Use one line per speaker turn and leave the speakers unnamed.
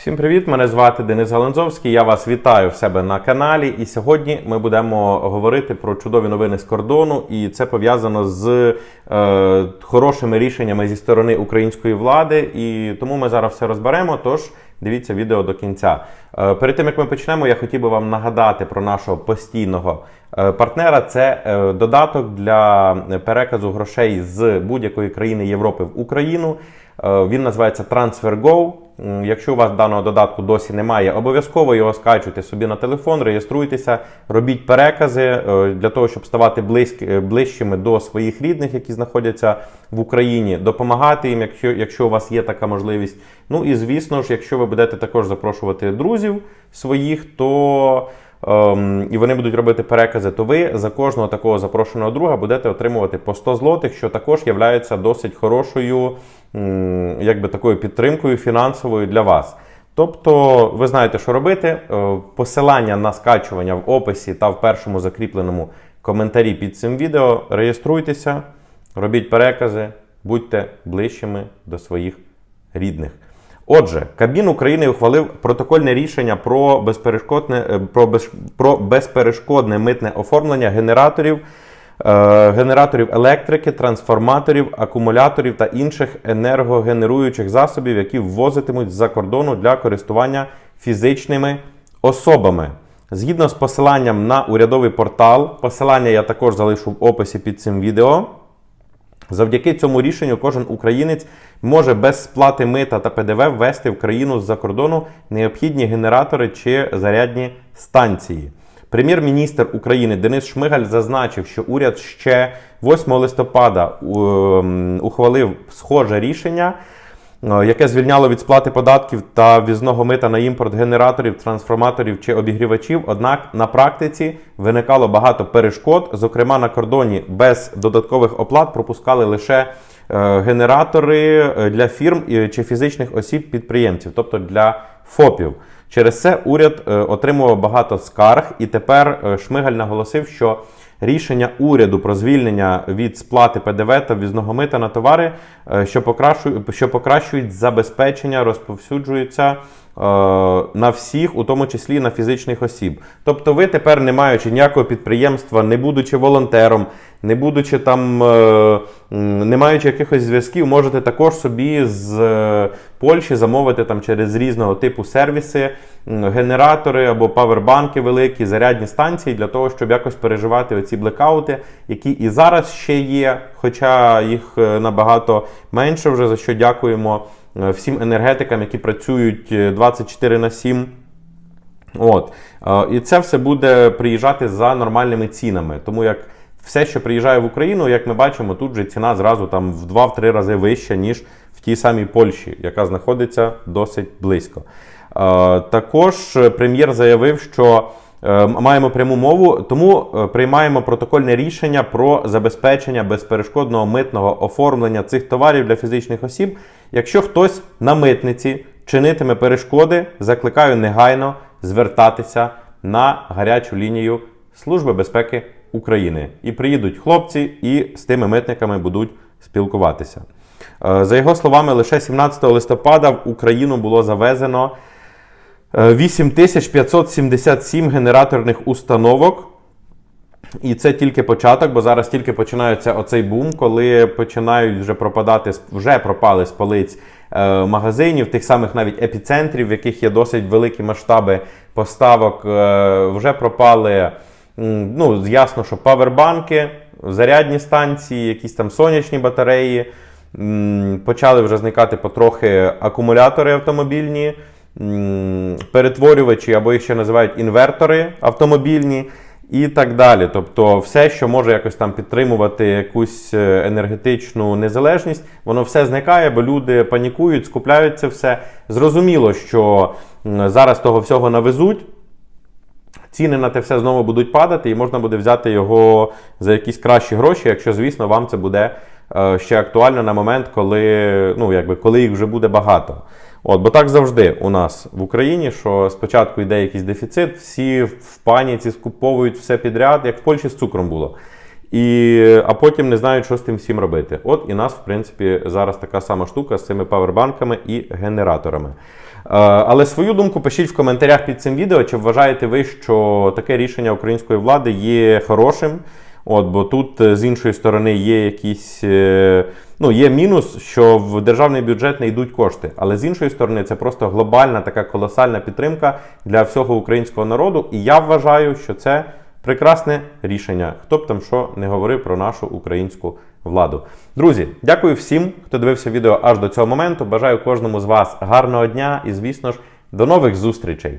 Всім привіт! Мене звати Денис Галанзовський. Я вас вітаю в себе на каналі. І сьогодні ми будемо говорити про чудові новини з кордону, і це пов'язано з е, хорошими рішеннями зі сторони української влади. І тому ми зараз все розберемо. Тож дивіться відео до кінця. Е, перед тим як ми почнемо, я хотів би вам нагадати про нашого постійного е, партнера. Це е, додаток для переказу грошей з будь-якої країни Європи в Україну. Е, Він називається TransferGo. Якщо у вас даного додатку досі немає, обов'язково його скачуйте собі на телефон, реєструйтеся, робіть перекази е, для того, щоб ставати е, ближчими до своїх рідних, які знаходяться в Україні, допомагати їм, якщо, якщо у вас є така можливість. Ну і звісно ж, якщо ви будете також запрошувати друзів своїх, то і вони будуть робити перекази, то ви за кожного такого запрошеного друга будете отримувати по 100 злотих, що також є досить хорошою якби такою підтримкою фінансовою для вас. Тобто, ви знаєте, що робити. Е, Посилання на скачування в описі та в першому закріпленому коментарі під цим відео. Реєструйтеся, робіть перекази, будьте ближчими до своїх рідних. Отже, Кабмін України ухвалив протокольне рішення про безперешкодне, е, про без, про безперешкодне митне оформлення генераторів, е, генераторів електрики, трансформаторів, акумуляторів та інших енергогенеруючих засобів, які ввозитимуть з-за кордону для користування фізичними особами. Згідно з посиланням на урядовий портал, посилання я також залишу в описі під цим відео. Завдяки цьому рішенню кожен українець може без сплати мита та ПДВ ввести в країну з-за кордону необхідні генератори чи зарядні станції. Прем'єр-міністр України Денис Шмигаль зазначив, що уряд ще 8 листопада ем, ухвалив схоже рішення, е, яке звільняло від сплати податків та ввізного мита на імпорт генераторів, трансформаторів чи обігрівачів. Однак на практиці виникало багато перешкод. Зокрема, на кордоні без додаткових оплат пропускали лише е, генератори е, для фірм чи фізичних осіб підприємців, тобто для ФОПів. Через це уряд е, отримував багато скарг, і тепер е, Шмигаль наголосив, що рішення уряду про звільнення від сплати ПДВ та ввізного мита на товари, е, що покращують, що покращують забезпечення, розповсюджуються на всіх, у тому числі на фізичних осіб. Тобто, ви тепер, не маючи ніякого підприємства, не будучи волонтером, не будучи там, е, не маючи якихось зв'язків, можете також собі з е, Польщі замовити там через різного типу сервіси, генератори або павербанки великі, зарядні станції для того, щоб якось переживати оці блекаути, які і зараз ще є, хоча їх е, набагато менше вже за що дякуємо е, всім енергетикам, які працюють е, 24 на 7. От. Е, І це все буде приїжджати за нормальними цінами. Тому як все, що приїжджає в Україну, як ми бачимо, тут же ціна зразу там в 2-3 рази вища, ніж в тій самій Польщі, яка знаходиться досить близько. Е, Також е, прем'єр заявив, що е, маємо пряму мову, тому е, приймаємо протокольне рішення про забезпечення безперешкодного митного оформлення цих товарів для фізичних осіб. Якщо хтось на митниці чинитиме перешкоди, закликаю негайно звертатися на гарячу лінію Служби безпеки України. І приїдуть хлопці і з тими митниками будуть спілкуватися. Е, За його словами, лише 17 листопада в Україну було завезено е, 8577 генераторних установок. І це тільки початок, бо зараз тільки починається оцей бум, коли починають вже пропадати, вже пропали з полиць е, магазинів, тих самих навіть епіцентрів, в яких є досить великі масштаби поставок. е, вже пропали, ну, ясно, що павербанки, зарядні станції, якісь там сонячні батареї. Почали вже зникати потрохи акумулятори автомобільні, перетворювачі або їх ще називають інвертори автомобільні і так далі. Тобто, все, що може якось там підтримувати якусь е, енергетичну незалежність, воно все зникає, бо люди панікують, скупляють це все. Зрозуміло, що зараз того всього навезуть. Ціни на те все знову будуть падати, і можна буде взяти його за якісь кращі гроші, якщо, звісно, вам це буде ще актуально на момент, коли, ну, якби, коли їх вже буде багато. От, бо так завжди у нас в Україні, що спочатку йде якийсь дефіцит, всі в паніці скуповують все підряд, як в Польщі з цукром було. І, а потім не знають, що з тим всім робити. От і нас, в принципі, зараз така сама штука з цими павербанками і генераторами. Але свою думку пишіть в коментарях під цим відео, чи вважаєте ви, що таке рішення української влади є хорошим. От, бо тут е, з іншої сторони є якісь. е, Ну, є мінус, що в державний бюджет не йдуть кошти. Але з іншої сторони, це просто глобальна така колосальна підтримка для всього українського народу. І я вважаю, що це прекрасне рішення. Хто б там що не говорив про нашу українську владу. Друзі, дякую всім, хто дивився відео аж до цього моменту. Бажаю кожному з вас гарного дня і, звісно ж, до нових зустрічей!